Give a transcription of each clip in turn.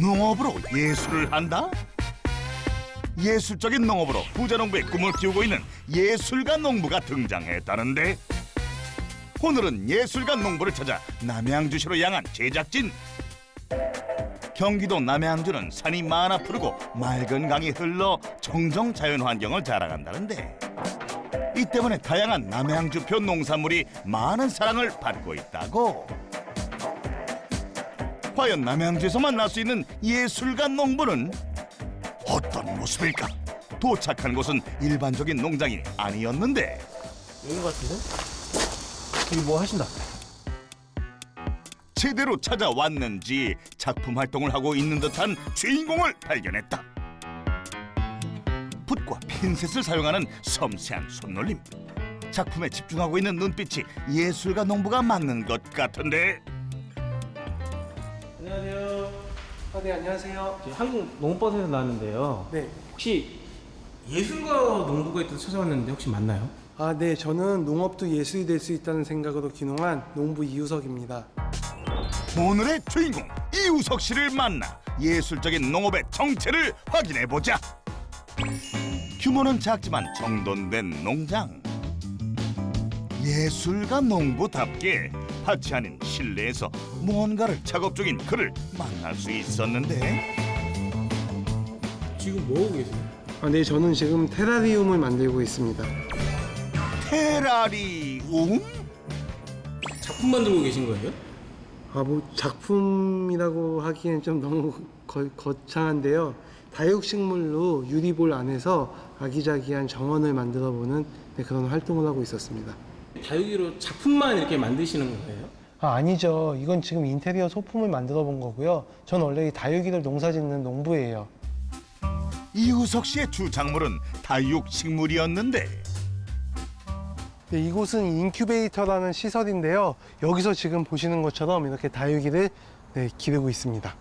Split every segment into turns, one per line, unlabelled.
농업으로 예술을 한다? 예술적인 농업으로 부자 농부의 꿈을 키우고 있는 예술가 농부가 등장했다는데 오늘은 예술가 농부를 찾아 남양주시로 향한 제작진 경기도 남양주는 산이 많아 푸르고 맑은 강이 흘러 정정 자연 환경을 자랑한다는데 이 때문에 다양한 남양주표 농산물이 많은 사랑을 받고 있다고 과연 남양주에서 만날 수 있는 예술가 농부는 어떤 모습일까? 도착한 곳은 일반적인 농장이 아니었는데
것 같은데? 여기 뭐 하신다.
제대로 찾아왔는지 작품 활동을 하고 있는 듯한 주인공을 발견했다. 붓과 핀셋을 사용하는 섬세한 손놀림. 작품에 집중하고 있는 눈빛이 예술가 농부가 맞는 것 같은데
아, 네, 안녕하세요.
저 한국 농업버스에서 나왔는데요.
네.
혹시 예술가 농부가 있다고 찾아왔는데 혹시 맞나요?
아, 네, 저는 농업도 예술이 될 수 있다는 생각으로 귀농한 농부 이우석입니다.
오늘의 주인공 이우석 씨를 만나 예술적인 농업의 정체를 확인해 보자. 규모는 작지만 정돈된 농장. 예술가 농부답게 밭이 아닌 실내에서 무언가를 작업 중인 그를 만날 수 있었는데
지금 뭐 하고 계세요?
아, 네, 저는 지금 테라리움을 만들고 있습니다.
테라리움?
작품 만들고 계신 거예요?
아, 뭐 작품이라고 하기엔 좀 너무 거, 거창한데요. 다육식물로 유리볼 안에서 아기자기한 정원을 만들어 보는 네, 그런 활동을 하고 있었습니다.
다육이로 작품만 이렇게 만드시는 거예요?
아, 아니죠. 이건 지금 인테리어 소품을 만들어 본 거고요. 전 원래 이 다육이를 농사짓는 농부예요.
이우석 씨의 주 작물은 다육 식물이었는데
네, 이곳은 인큐베이터라는 시설인데요. 여기서 지금 보시는 것처럼 이렇게 다육이를 네, 기르고 있습니다.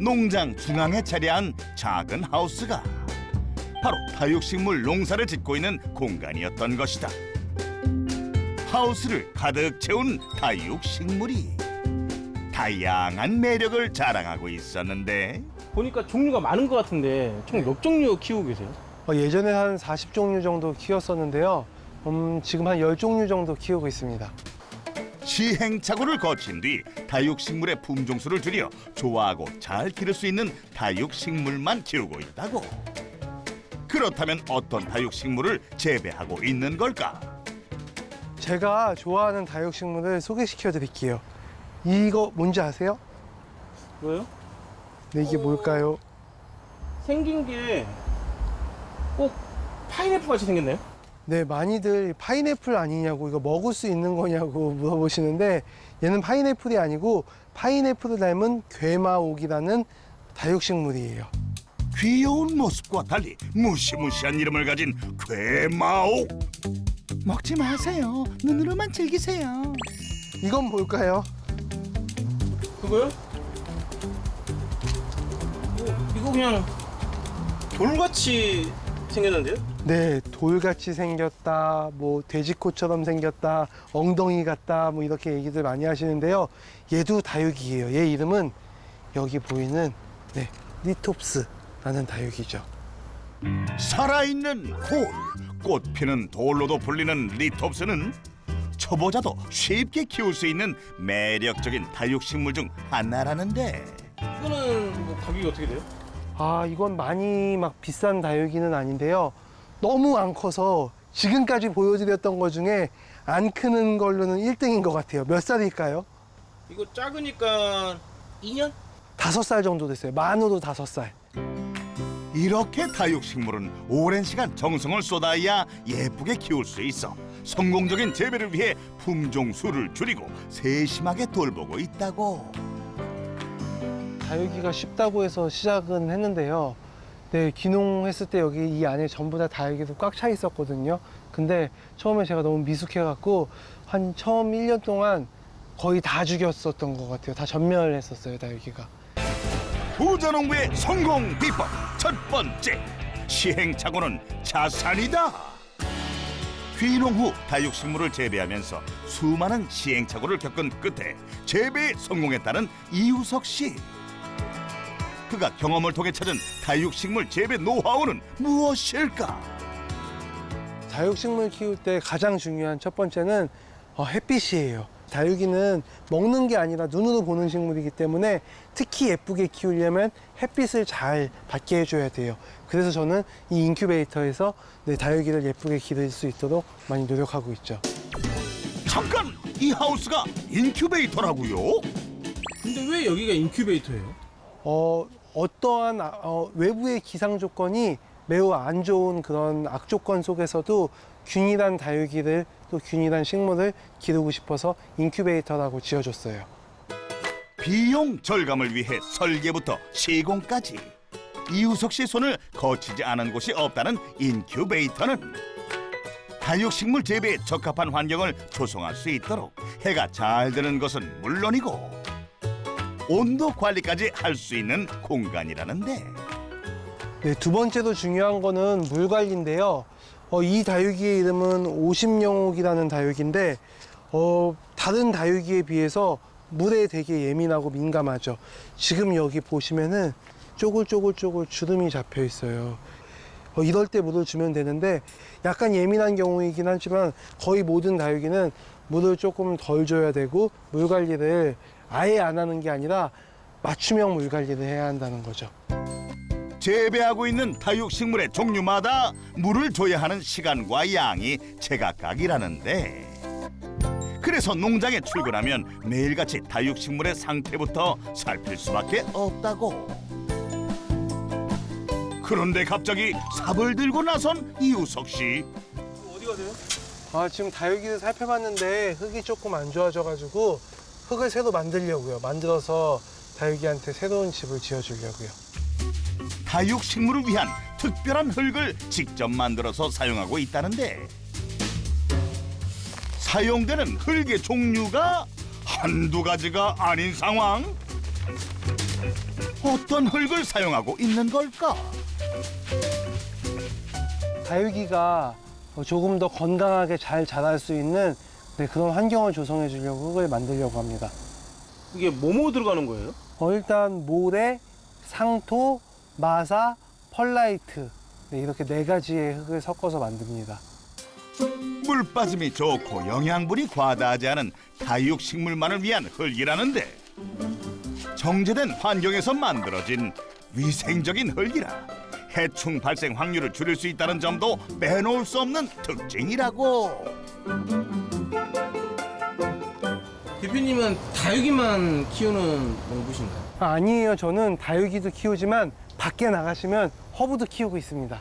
농장 중앙에 자리한 작은 하우스가 바로 다육식물 농사를 짓고 있는 공간이었던 것이다. 하우스를 가득 채운 다육 식물이 다양한 매력을 자랑하고 있었는데
보니까 종류가 많은 것 같은데 총 몇 종류 키우고 계세요?
어, 예전에 한 40종류 정도 키웠었는데요. 음, 지금 한 10종류 정도 키우고 있습니다.
시행착오를 거친 뒤 다육식물의 품종수를 줄여 좋아하고 잘 기를 수 있는 다육식물만 키우고 있다고. 그렇다면 어떤 다육식물을 재배하고 있는 걸까?
제가 좋아하는 다육식물을 소개시켜 드릴게요. 이거 뭔지 아세요?
뭐요?
네, 이게 뭘까요?
생긴 게 꼭 파인애플 같이 생겼나요?
네, 많이들 파인애플 아니냐고 이거 먹을 수 있는 거냐고 물어보시는데 얘는 파인애플이 아니고 파인애플을 닮은 괴마옥이라는 다육식물이에요.
귀여운 모습과 달리 무시무시한 이름을 가진 괴마옥. 먹지 마세요. 눈으로만 즐기세요.
이건 뭘까요?
그거요? 이거, 이거 그냥 돌같이 생겼는데요?
네, 돌같이 생겼다, 뭐 돼지코처럼 생겼다, 엉덩이 같다, 뭐 이렇게 얘기들 많이 하시는데요. 얘도 다육이에요. 얘 이름은 여기 보이는 네, 리톱스라는 다육이죠.
살아있는 돌, 꽃 피는 돌로도 불리는 리톱스는 초보자도 쉽게 키울 수 있는 매력적인 다육식물 중 하나라는데
이거는 뭐 가격이 어떻게 돼요?
아, 이건 많이 막 비싼 다육이는 아닌데요. 너무 안 커서 지금까지 보여드렸던 것 중에 안 크는 걸로는 1등인 것 같아요. 몇 살일까요?
이거 작으니까 2년?
다섯 살 정도 됐어요. 만으로 다섯 살.
이렇게 다육식물은 오랜 시간 정성을 쏟아야 예쁘게 키울 수 있어 성공적인 재배를 위해 품종 수를 줄이고 세심하게 돌보고 있다고
다육이가 쉽다고 해서 시작은 했는데요. 네, 귀농했을 때 여기 이 안에 전부 다 다육이도 꽉 차 있었거든요. 근데 처음에 제가 너무 미숙해갖고 한 처음 1년 동안 거의 다 죽였었던 것 같아요. 다 전멸했었어요, 다육이가.
부자농부의 성공 비법 첫 번째 시행착오는 자산이다 귀농 후 다육식물을 재배하면서 수많은 시행착오를 겪은 끝에 재배에 성공했다는 이우석 씨 그가 경험을 통해 찾은 다육식물 재배 노하우는 무엇일까?
다육식물 키울 때 가장 중요한 첫 번째는 어, 햇빛이에요. 다육이는 먹는 게 아니라 눈으로 보는 식물이기 때문에 특히 예쁘게 키우려면 햇빛을 잘 받게 해줘야 돼요. 그래서 저는 이 인큐베이터에서 내 다육이를 예쁘게 기를 수 있도록 많이 노력하고 있죠.
잠깐 이 하우스가 인큐베이터라고요?
근데 왜 여기가 인큐베이터예요?
어, 어떠한 아- 어, 외부의 기상 조건이 매우 안 좋은 그런 악조건 속에서도 균일한 다육이를 또 균일한 식물을 기르고 싶어서 인큐베이터라고 지어줬어요.
비용 절감을 위해 설계부터 시공까지 이우석 씨 손을 거치지 않은 곳이 없다는 인큐베이터는 다육식물 재배에 적합한 환경을 조성할 수 있도록 해가 잘 드는 것은 물론이고 온도 관리까지 할 수 있는 공간이라는데
네, 두 번째로 중요한 거는 물 관리인데요. 어, 이 다육이의 이름은 오십영옥이라는 다육인데 어, 다른 다육이에 비해서 물에 되게 예민하고 민감하죠. 지금 여기 보시면은 쪼글쪼글쪼글 주름이 잡혀 있어요. 어, 이럴 때 물을 주면 되는데 약간 예민한 경우이긴 하지만 거의 모든 다육이는 물을 조금 덜 줘야 되고 물 관리를 아예 안 하는 게 아니라 맞춤형 물 관리를 해야 한다는 거죠.
재배하고 있는 다육식물의 종류마다 물을 줘야 하는 시간과 양이 제각각이라는데 그래서 농장에 출근하면 매일같이 다육식물의 상태부터 살필 수밖에 없다고 그런데 갑자기 삽을 들고 나선 이우석 씨
어디 가세요?
아, 지금 다육이를 살펴봤는데 흙이 조금 안 좋아져가지고 흙을 새로 만들려고요. 만들어서 다육이한테 새로운 집을 지어주려고요.
다육식물을 위한 특별한 흙을 직접 만들어서 사용하고 있다는데 사용되는 흙의 종류가 한두 가지가 아닌 상황? 어떤 흙을 사용하고 있는 걸까?
다육이가 어, 조금 더 건강하게 잘 자랄 수 있는 네, 그런 환경을 조성해 주려고 흙을 만들려고 합니다.
이게 뭐뭐 들어가는 거예요?
어, 일단 모래, 상토, 마사, 펄라이트 네, 이렇게 네 가지의 흙을 섞어서 만듭니다.
물 빠짐이 좋고 영양분이 과다하지 않은 다육 식물만을 위한 흙이라는데 정제된 환경에서 만들어진 위생적인 흙이라 해충 발생 확률을 줄일 수 있다는 점도 빼놓을 수 없는 특징이라고.
대표님은 다육이만 키우는 농부신가요?
아, 아니에요. 저는 다육이도 키우지만 밖에 나가시면 허브도 키우고 있습니다.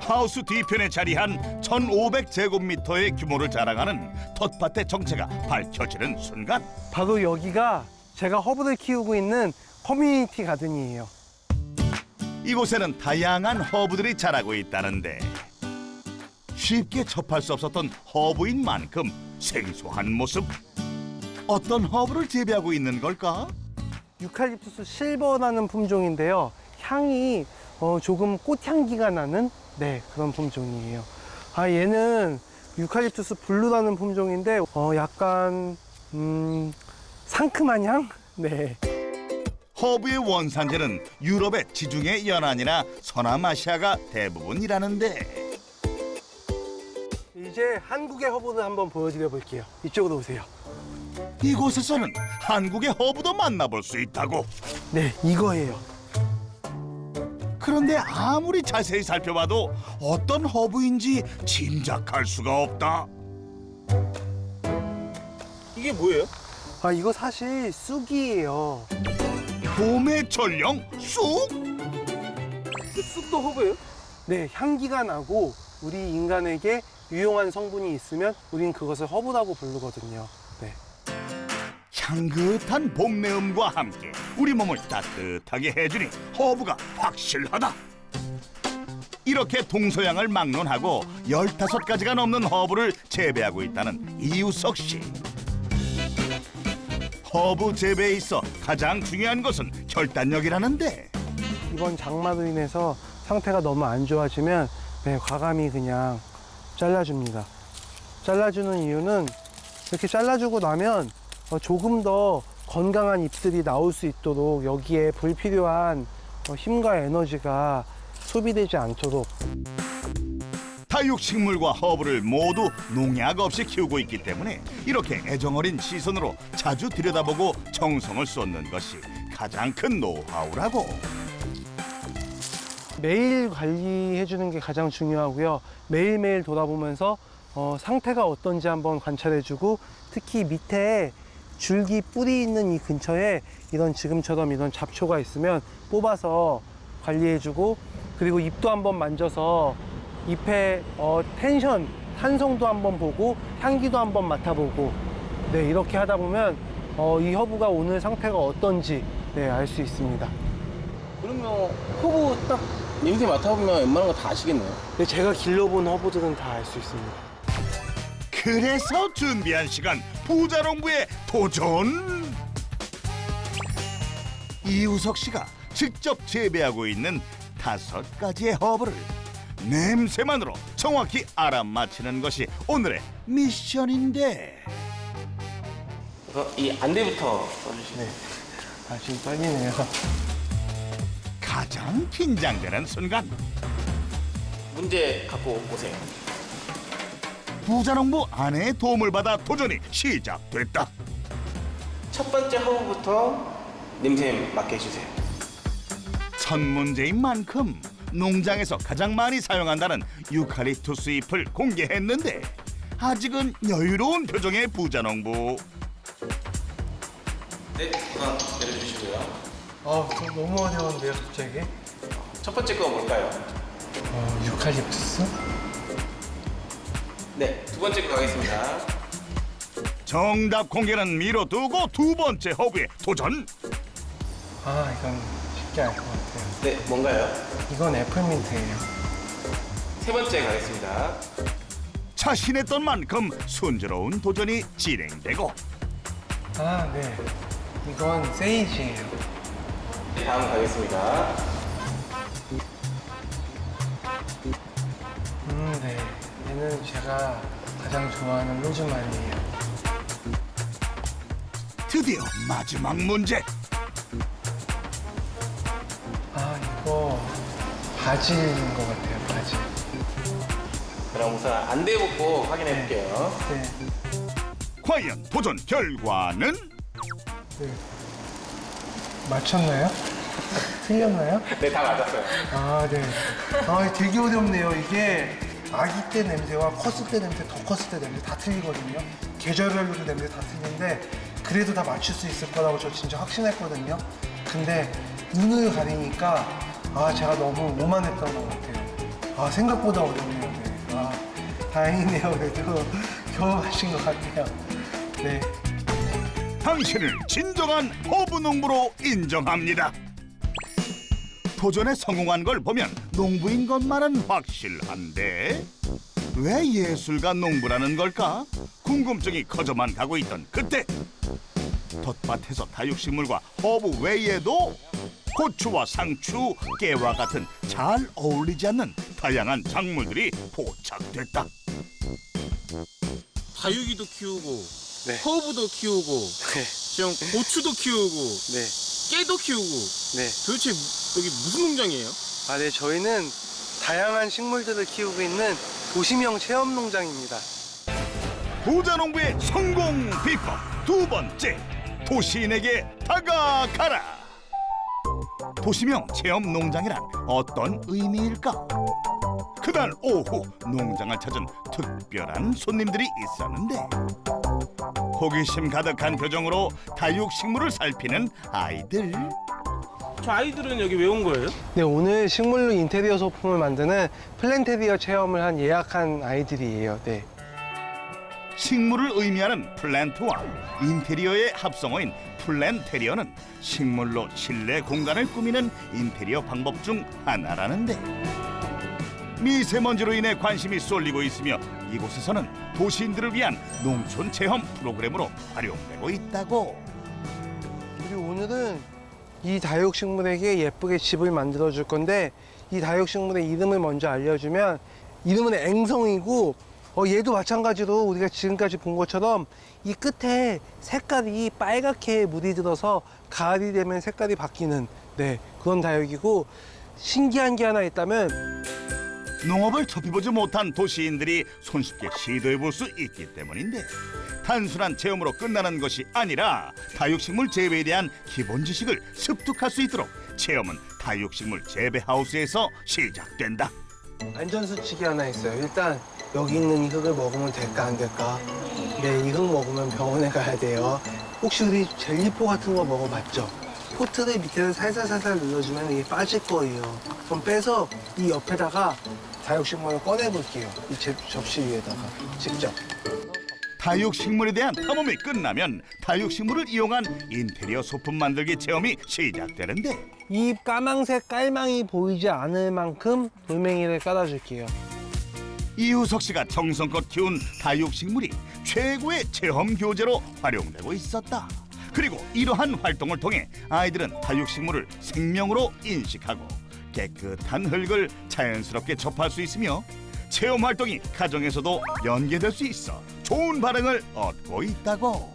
하우스 뒤편에 자리한 1,500제곱미터의 규모를 자랑하는 텃밭의 정체가 밝혀지는 순간
바로 여기가 제가 허브를 키우고 있는 커뮤니티 가든이에요.
이곳에는 다양한 허브들이 자라고 있다는데 쉽게 접할 수 없었던 허브인 만큼 생소한 모습 어떤 허브를 재배하고 있는 걸까?
유칼립투스 실버라는 품종인데요. 향이 어, 조금 꽃향기가 나는 네 그런 품종이에요. 아 얘는 유칼립투스 블루라는 품종인데 어, 약간 음, 상큼한 향? 네.
허브의 원산지는 유럽의 지중해 연안이나 서남아시아가 대부분이라는데
이제 한국의 허브를 한번 보여드려 볼게요. 이쪽으로 오세요.
이곳에서는 한국의 허브도 만나볼 수 있다고
네, 이거예요.
그런데 아무리 자세히 살펴봐도 어떤 허브인지 짐작할 수가 없다
이게 뭐예요?
아 이거 사실 쑥이에요.
봄의 전령 쑥?
쑥도 허브예요?
네, 향기가 나고 우리 인간에게 유용한 성분이 있으면 우린 그것을 허브라고 부르거든요. 네.
향긋한 봄 내음과 함께 우리 몸을 따뜻하게 해주니 허브가 확실하다. 이렇게 동서양을 막론하고 15가지가 넘는 허브를 재배하고 있다는 이우석 씨. 허브 재배에 있어 가장 중요한 것은 결단력이라는데
이번 장마로 인해서 상태가 너무 안 좋아지면 네, 과감히 그냥 잘라줍니다. 잘라주는 이유는 이렇게 잘라주고 나면 어, 조금 더 건강한 잎들이 나올 수 있도록 여기에 불필요한 어, 힘과 에너지가 소비되지 않도록
다육식물과 허브를 모두 농약 없이 키우고 있기 때문에 이렇게 애정어린 시선으로 자주 들여다보고 정성을 쏟는 것이 가장 큰 노하우라고.
매일 관리해 주는 게 가장 중요하고요. 매일매일 돌아보면서 어, 상태가 어떤지 한번 관찰해 주고 특히 밑에 줄기 뿌리 있는 이 근처에 이런 지금처럼 이런 잡초가 있으면 뽑아서 관리해 주고 그리고 잎도 한번 만져서 잎의 어, 텐션, 탄성도 한번 보고 향기도 한번 맡아보고 네 이렇게 하다 보면 어, 이 허브가 오늘 상태가 어떤지 네, 알 수 있습니다.
그러면 허브 딱 냄새 맡아보면 웬만한 거 다 아시겠네요.
근데 제가 길러본 허브들은 다 알 수 있습니다.
그래서 준비한 시간 부자농부의 도전. 이우석 씨가 직접 재배하고 있는 다섯 가지의 허브를 냄새만으로 정확히 알아맞히는 것이 오늘의 미션인데
그래서 이 안대부터 써주시면
네. 아, 지금 떨리네요.
가장 긴장되는 순간
문제 갖고 오세요.
부자농부 아내의 도움을 받아 도전이 시작됐다.
첫 번째 허브부터 냄새 맡게 해주세요.
첫 문제인 만큼 농장에서 가장 많이 사용한다는 유칼립투스 잎을 공개했는데 아직은 여유로운 표정의 부자농부
네, 우선 내려주시고요.
아, 저 너무 어려운데요, 갑자기?
첫 번째 거 뭘까요?
어, 유칼립투스?
네, 두 번째 거 가겠습니다.
정답 공개는 미뤄두고 두 번째 허브에 도전
아, 이건 쉽게 알 것 같아요.
네, 뭔가요?
이건 애플민트예요.
세 번째 가겠습니다.
자신했던 만큼 순조로운 도전이 진행되고
아, 네. 이건 세이지예요.
네, 다음 가겠습니다.
음, 네. 얘는 제가 가장 좋아하는 로즈마리예요.
드디어 마지막 문제
아, 이거 바질인 것 같아요, 바질.
그럼 우선 안대부터 확인해 볼게요.
네.
과연 도전 결과는
네. 맞췄나요? 틀렸나요?
네, 다 맞았어요.
아, 네. 아, 되게 어렵네요. 이게 아기 때 냄새와 컸을 때 냄새, 더 컸을 때 냄새 다 틀리거든요. 계절별로도 냄새 다 틀린데 그래도 다 맞출 수 있을 거라고 저 진짜 확신했거든요. 근데 눈을 가리니까 아, 제가 너무 오만했던 것 같아요. 아, 생각보다 어렵네요. 네. 아, 다행이네요. 그래도 겨우 하신 것 같아요. 네.
당신을 진정한 허브 농부로 인정합니다. 도전에 성공한 걸 보면 농부인 것만은 확실한데 왜 예술가 농부라는 걸까? 궁금증이 커져만 가고 있던 그때 텃밭에서 다육식물과 허브 외에도 고추와 상추, 깨와 같은 잘 어울리지 않는 다양한 작물들이 포착됐다.
다육이도 키우고,
네.
허브도 키우고,
네.
지금 고추도 키우고,
네.
깨도 키우고.
네.
도대체 여기 무슨 농장이에요?
아, 네, 저희는 다양한 식물들을 키우고 있는 도시명 체험 농장입니다.
부자 농부의 성공 비법 두 번째 도시인에게 다가가라 도시명 체험 농장이란 어떤 의미일까? 그날 오후 농장을 찾은 특별한 손님들이 있었는데 호기심 가득한 표정으로 다육식물을 살피는 아이들
저 아이들은 여기 왜 온 거예요?
네, 오늘 식물로 인테리어 소품을 만드는 플랜테리어 체험을 한 예약한 아이들이에요. 네.
식물을 의미하는 플랜트와 인테리어의 합성어인 플랜테리어는 식물로 실내 공간을 꾸미는 인테리어 방법 중 하나라는데 미세먼지로 인해 관심이 쏠리고 있으며 이곳에서는 도시인들을 위한 농촌 체험 프로그램으로 활용되고 있다고
그리고 오늘은 이 다육식물에게 예쁘게 집을 만들어 줄 건데 이 다육식물의 이름을 먼저 알려주면 이름은 앵성이고 어, 얘도 마찬가지로 우리가 지금까지 본 것처럼 이 끝에 색깔이 빨갛게 물이 들어서 가을이 되면 색깔이 바뀌는 네, 그런 다육이고 신기한 게 하나 있다면
농업을 접해보지 못한 도시인들이 손쉽게 시도해 볼 수 있기 때문인데 단순한 체험으로 끝나는 것이 아니라 다육식물 재배에 대한 기본 지식을 습득할 수 있도록 체험은 다육식물 재배 하우스에서 시작된다.
안전수칙이 하나 있어요. 일단 여기 있는 이 흙을 먹으면 될까 안 될까? 네, 이 흙 먹으면 병원에 가야 돼요. 혹시 우리 젤리포 같은 거 먹어봤죠? 포트를 밑에서 살살살살 눌러주면 이게 빠질 거예요. 그럼 빼서 이 옆에다가 다육식물을 꺼내볼게요. 이 제- 접시 위에다가 직접.
다육식물에 대한 탐험이 끝나면 다육식물을 이용한 인테리어 소품 만들기 체험이 시작되는데
이 까망색 깔망이 보이지 않을 만큼 돌멩이를 깔아줄게요.
이우석 씨가 정성껏 키운 다육식물이 최고의 체험 교재로 활용되고 있었다. 그리고 이러한 활동을 통해 아이들은 다육식물을 생명으로 인식하고 깨끗한 흙을 자연스럽게 접할 수 있으며 체험 활동이 가정에서도 연계될 수 있어 좋은 반응을 얻고 있다고.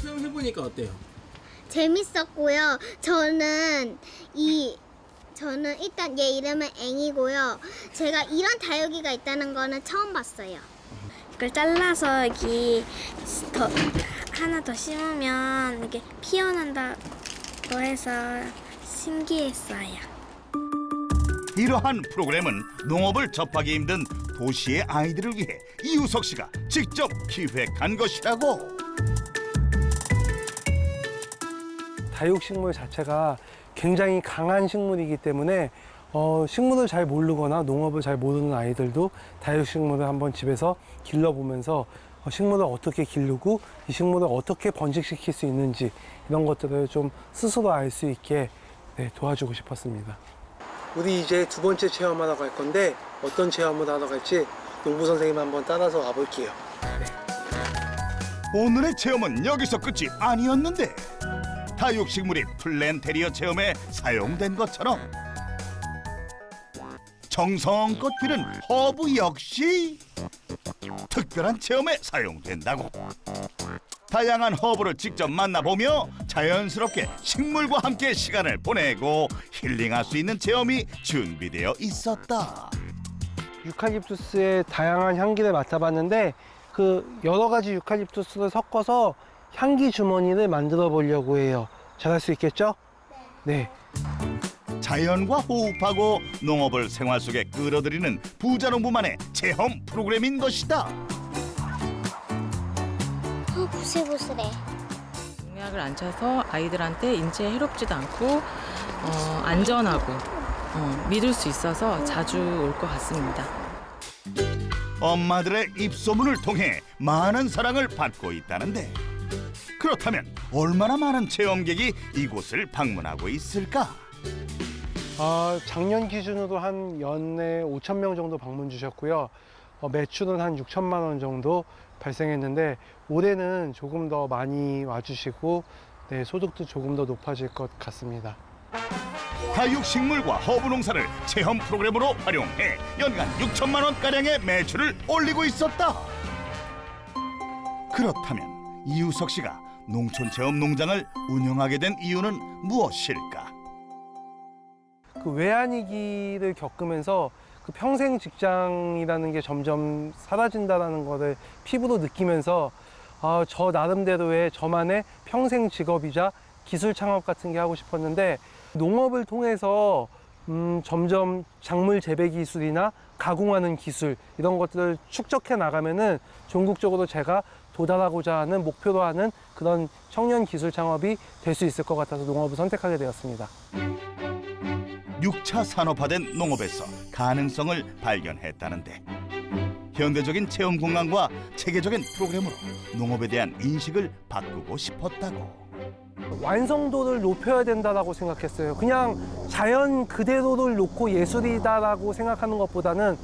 체험해보니까 어때요?
재밌었고요. 저는 이 저는 일단 얘 이름은 앵이고요. 제가 이런 다육이가 있다는 거는 처음 봤어요.
이걸 잘라서 여기 더 하나 더 심으면 이게 피어난다 고 해서 신기했어요.
이러한 프로그램은 농업을 접하기 힘든 도시의 아이들을 위해 이우석 씨가 직접 기획한 것이라고.
다육식물 자체가 굉장히 강한 식물이기 때문에 어, 식물을 잘 모르거나 농업을 잘 모르는 아이들도 다육식물을 한번 집에서 길러보면서 어, 식물을 어떻게 기르고 이 식물을 어떻게 번식시킬 수 있는지 이런 것들을 좀 스스로 알 수 있게 네, 도와주고 싶었습니다. 우리 이제 두 번째 체험하러 갈 건데 어떤 체험을 하러 갈지 농부 선생님 한번 따라서 가볼게요.
오늘의 체험은 여기서 끝이 아니었는데 다육식물이 플랜테리어 체험에 사용된 것처럼 정성껏 기른 허브 역시 특별한 체험에 사용된다고 다양한 허브를 직접 만나보며 자연스럽게 식물과 함께 시간을 보내고 힐링할 수 있는 체험이 준비되어 있었다.
유칼립투스의 다양한 향기를 맡아봤는데 그 여러 가지 유칼립투스를 섞어서 향기 주머니를 만들어 보려고 해요. 잘할 수 있겠죠? 네.
자연과 호흡하고 농업을 생활 속에 끌어들이는 부자농부만의 체험 프로그램인 것이다.
어, 보슬보슬해.
농약을 안 쳐서 아이들한테 인체에 해롭지도 않고 어, 안전하고 어, 믿을 수 있어서 자주 올 것 같습니다.
엄마들의 입소문을 통해 많은 사랑을 받고 있다는데 그렇다면 얼마나 많은 체험객이 이곳을 방문하고 있을까?
아, 작년 기준으로 한 연에 5천 명 정도 방문 주셨고요. 어, 매출은 한 6천만 원 정도 발생했는데 올해는 조금 더 많이 와주시고 네, 소득도 조금 더 높아질 것 같습니다.
다육식물과 허브 농사를 체험 프로그램으로 활용해 연간 6천만 원 가량의 매출을 올리고 있었다. 그렇다면 이우석 씨가 농촌 체험 농장을 운영하게 된 이유는 무엇일까?
그 외환위기를 겪으면서 그 평생 직장이라는 게 점점 사라진다라는 거를 피부로 느끼면서 아, 저 나름대로의 저만의 평생 직업이자 기술 창업 같은 게 하고 싶었는데 농업을 통해서 음, 점점 작물 재배 기술이나 가공하는 기술 이런 것들을 축적해 나가면은 전국적으로 제가 도달하고자 하는 목표로 하는 그런 청년 기술 창업이 될 수 있을 것 같아서 농업을 선택하게 되었습니다.
육차 산업화된 농업에서 가능성을 발견했다는데 현대적인 체험 공간과 체계적인 프로그램으로 농업에 대한 인식을 바꾸고 싶었다고.
완성도를 높여야 된다라고 생각했어요. 그냥 자연 그대로를 놓고 예술이다라고 생각하는 것보다는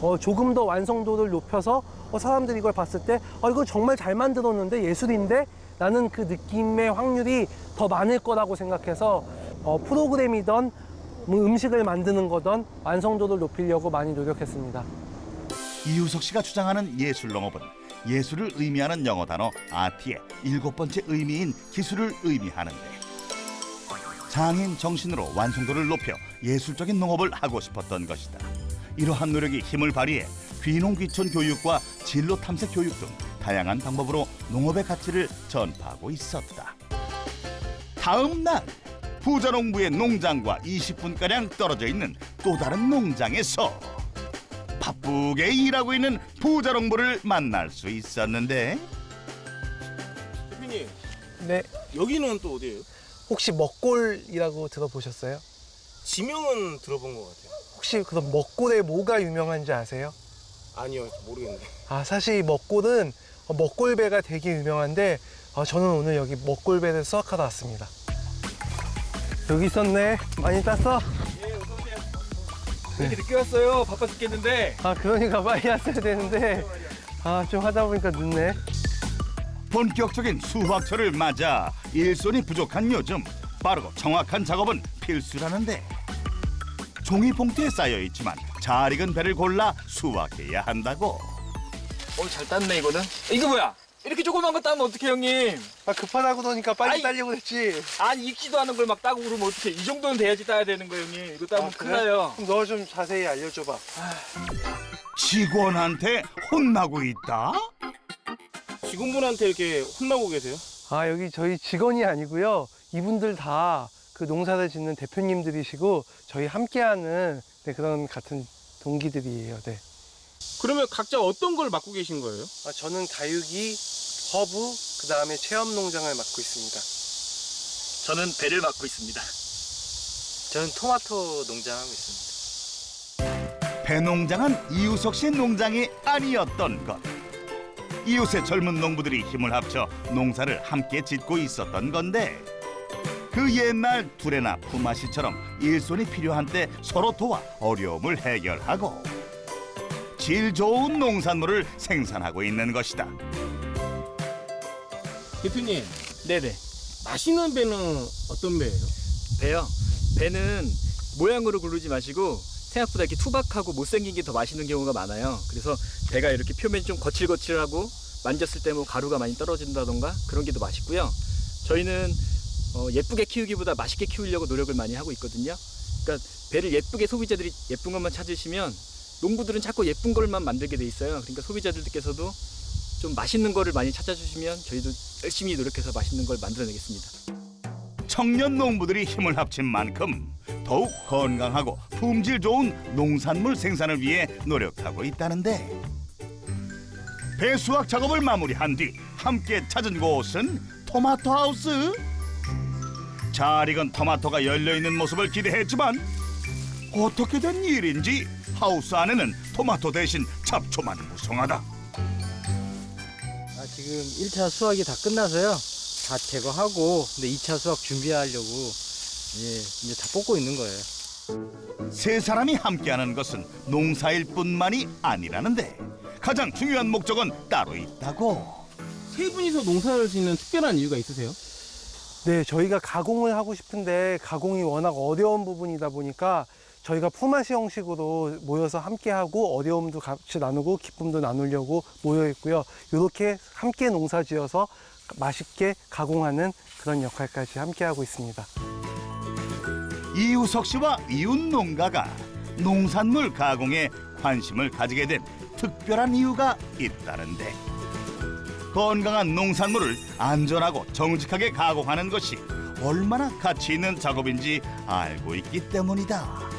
어, 조금 더 완성도를 높여서 어, 사람들이 이걸 봤을 때 어, 이거 정말 잘 만들었는데 예술인데 라는 그 느낌의 확률이 더 많을 거라고 생각해서 어, 프로그램이던 뭐 음식을 만드는 거든 완성도를 높이려고 많이 노력했습니다.
이우석 씨가 주장하는 예술 농업은 예술을 의미하는 영어 단어 아트의 일곱 번째 의미인 기술을 의미하는데 장인 정신으로 완성도를 높여 예술적인 농업을 하고 싶었던 것이다. 이러한 노력이 힘을 발휘해 귀농귀촌 교육과 진로 탐색 교육 등 다양한 방법으로 농업의 가치를 전파하고 있었다. 다음 날 부자 농부의 농장과 20분가량 떨어져 있는 또 다른 농장에서 바쁘게 일하고 있는 부자 농부를 만날 수 있었는데
대표님
네,
여기는 또 어디예요?
혹시 먹골이라고 들어보셨어요?
지명은 들어본 것 같아요.
혹시 그럼 먹골에 뭐가 유명한지 아세요?
아니요 모르겠네.
아 사실 이 먹골은 어, 먹골배가 되게 유명한데 어, 저는 오늘 여기 먹골배를 수확하러 왔습니다. 여기 있었네. 많이 땄어?
이렇게 늦게 왔어요. 바빠 죽겠는데.
아 그러니까 빨리 왔어야 되는데 아 좀 하다 보니까 늦네.
본격적인 수확철을 맞아 일손이 부족한 요즘 빠르고 정확한 작업은 필수라는데 종이 봉투에 쌓여 있지만 잘 익은 배를 골라 수확해야 한다고
어, 잘 땄네 이거는. 이거 뭐야? 이렇게 조그만 거 따면 어떡해 형님?
아 급하다고 그러니까 빨리
아이.
따려고 그랬지.
아니 익지도 않은 걸 막 따고 그러면 어떡해? 이 정도는 돼야지 따야 되는 거예요 형님. 이거 따면
아,
큰일? 나요.
그럼 너 좀 자세히 알려줘봐.
직원한테 혼나고 있다?
직원분한테 이렇게 혼나고 계세요?
아 여기 저희 직원이 아니고요. 이분들 다 그 농사를 짓는 대표님들이시고 저희 함께하는 네, 그런 같은 동기들이에요. 네.
그러면 각자 어떤 걸 맡고 계신 거예요?
아, 저는 다육이, 허브, 그 다음에 체험 농장을 맡고 있습니다.
저는 배를 맡고 있습니다.
저는 토마토 농장하고 있습니다.
배농장은 이우석 씨 농장이 아니었던 것. 이웃의 젊은 농부들이 힘을 합쳐 농사를 함께 짓고 있었던 건데 그 옛날 두레나 품앗이처럼 일손이 필요한 때 서로 도와 어려움을 해결하고 질 좋은 농산물을 생산하고 있는 것이다.
대표님
네네.
맛있는 배는 어떤 배예요?
배요. 배는 모양으로 고르지 마시고 생각보다 이렇게 투박하고 못생긴 게 더 맛있는 경우가 많아요. 그래서 배가 이렇게 표면이 좀 거칠거칠하고 만졌을 때 뭐 가루가 많이 떨어진다던가 그런 게 더 맛있고요. 저희는 어, 예쁘게 키우기보다 맛있게 키우려고 노력을 많이 하고 있거든요. 그러니까 배를 예쁘게 소비자들이 예쁜 것만 찾으시면 농부들은 자꾸 예쁜 걸만 만들게 돼 있어요. 그러니까 소비자들께서도 좀 맛있는 거를 많이 찾아주시면 저희도 열심히 노력해서 맛있는 걸 만들어내겠습니다.
청년 농부들이 힘을 합친 만큼 더욱 건강하고 품질 좋은 농산물 생산을 위해 노력하고 있다는데 배수확 작업을 마무리한 뒤 함께 찾은 곳은 토마토 하우스 잘 익은 토마토가 열려 있는 모습을 기대했지만 어떻게 된 일인지 하우스 안에는 토마토 대신 잡초만 무성하다
아, 지금 1차 수확이 다 끝나서요. 다 제거하고 근데 2차 수확 준비하려고 예, 이제 다 뽑고 있는 거예요.
세 사람이 함께하는 것은 농사일 뿐만이 아니라는데 가장 중요한 목적은 따로 있다고.
세 분이서 농사를 짓는 특별한 이유가 있으세요?
네, 저희가 가공을 하고 싶은데 가공이 워낙 어려운 부분이다 보니까 저희가 품앗이 형식으로 모여서 함께하고 어려움도 같이 나누고 기쁨도 나누려고 모여 있고요. 이렇게 함께 농사 지어서 맛있게 가공하는 그런 역할까지 함께하고 있습니다.
이우석 씨와 이웃 농가가 농산물 가공에 관심을 가지게 된 특별한 이유가 있다는데 건강한 농산물을 안전하고 정직하게 가공하는 것이 얼마나 가치 있는 작업인지 알고 있기 때문이다.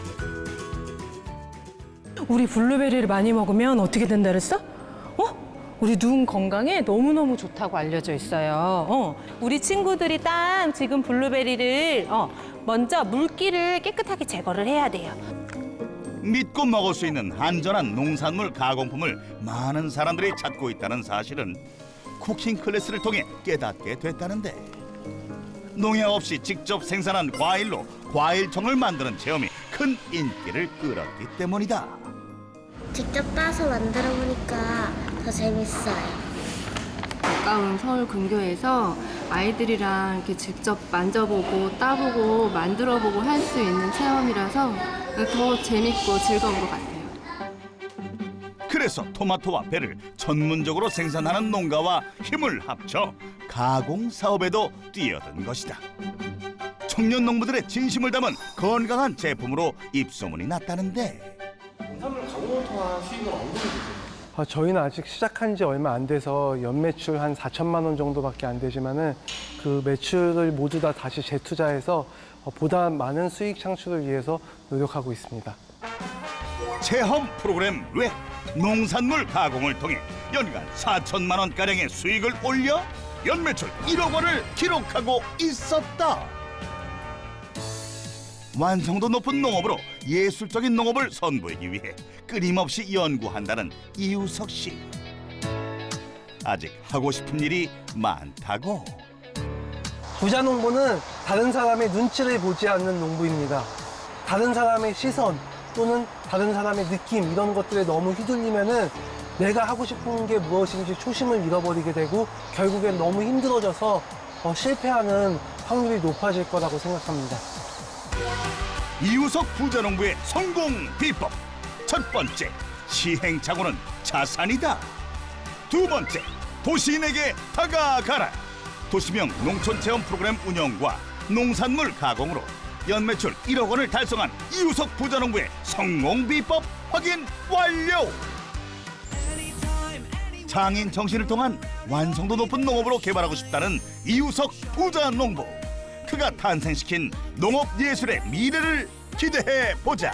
우리 블루베리를 많이 먹으면 어떻게 된다 그랬어? 어? 우리 눈 건강에 너무너무 좋다고 알려져 있어요. 어. 우리 친구들이 딴 지금 블루베리를 어, 먼저 물기를 깨끗하게 제거를 해야 돼요.
믿고 먹을 수 있는 안전한 농산물 가공품을 많은 사람들이 찾고 있다는 사실은 쿠킹 클래스를 통해 깨닫게 됐다는데 농약 없이 직접 생산한 과일로 과일청을 만드는 체험이 큰 인기를 끌었기 때문이다.
직접 따서 만들어 보니까 더 재밌어요.
가까운 서울 근교에서 아이들이랑 이렇게 직접 만져보고 따보고 만들어보고 할 수 있는 체험이라서 더 재밌고 즐거운 것 같아요.
그래서 토마토와 배를 전문적으로 생산하는 농가와 힘을 합쳐 가공 사업에도 뛰어든 것이다. 청년 농부들의 진심을 담은 건강한 제품으로 입소문이 났다는데
농산물 가공을 통한 수익은 어느 정도 되세요?
아, 저희는 아직 시작한 지 얼마 안 돼서 연매출 한 4천만 원 정도밖에 안 되지만은 그 매출을 모두 다 다시 재투자해서 어, 보다 많은 수익 창출을 위해서 노력하고 있습니다.
체험 프로그램 외 농산물 가공을 통해 연간 4천만 원 가량의 수익을 올려 연매출 1억 원을 기록하고 있었다. 완성도 높은 농업으로 예술적인 농업을 선보이기 위해 끊임없이 연구한다는 이우석 씨. 아직 하고 싶은 일이 많다고.
부자 농부는 다른 사람의 눈치를 보지 않는 농부입니다. 다른 사람의 시선 또는 다른 사람의 느낌 이런 것들에 너무 휘둘리면은 내가 하고 싶은 게 무엇인지 초심을 잃어버리게 되고 결국엔 너무 힘들어져서 어, 실패하는 확률이 높아질 거라고 생각합니다.
이우석 부자농부의 성공 비법. 첫 번째 시행착오는 자산이다. 두 번째 도시인에게 다가가라. 도시명 농촌체험 프로그램 운영과 농산물 가공으로 연매출 1억 원을 달성한 이우석 부자농부의 성공 비법 확인 완료! 장인 정신을 통한 완성도 높은 농업으로 개발하고 싶다는 이우석 부자농부 그가 탄생시킨 농업 예술의 미래를 기대해 보자.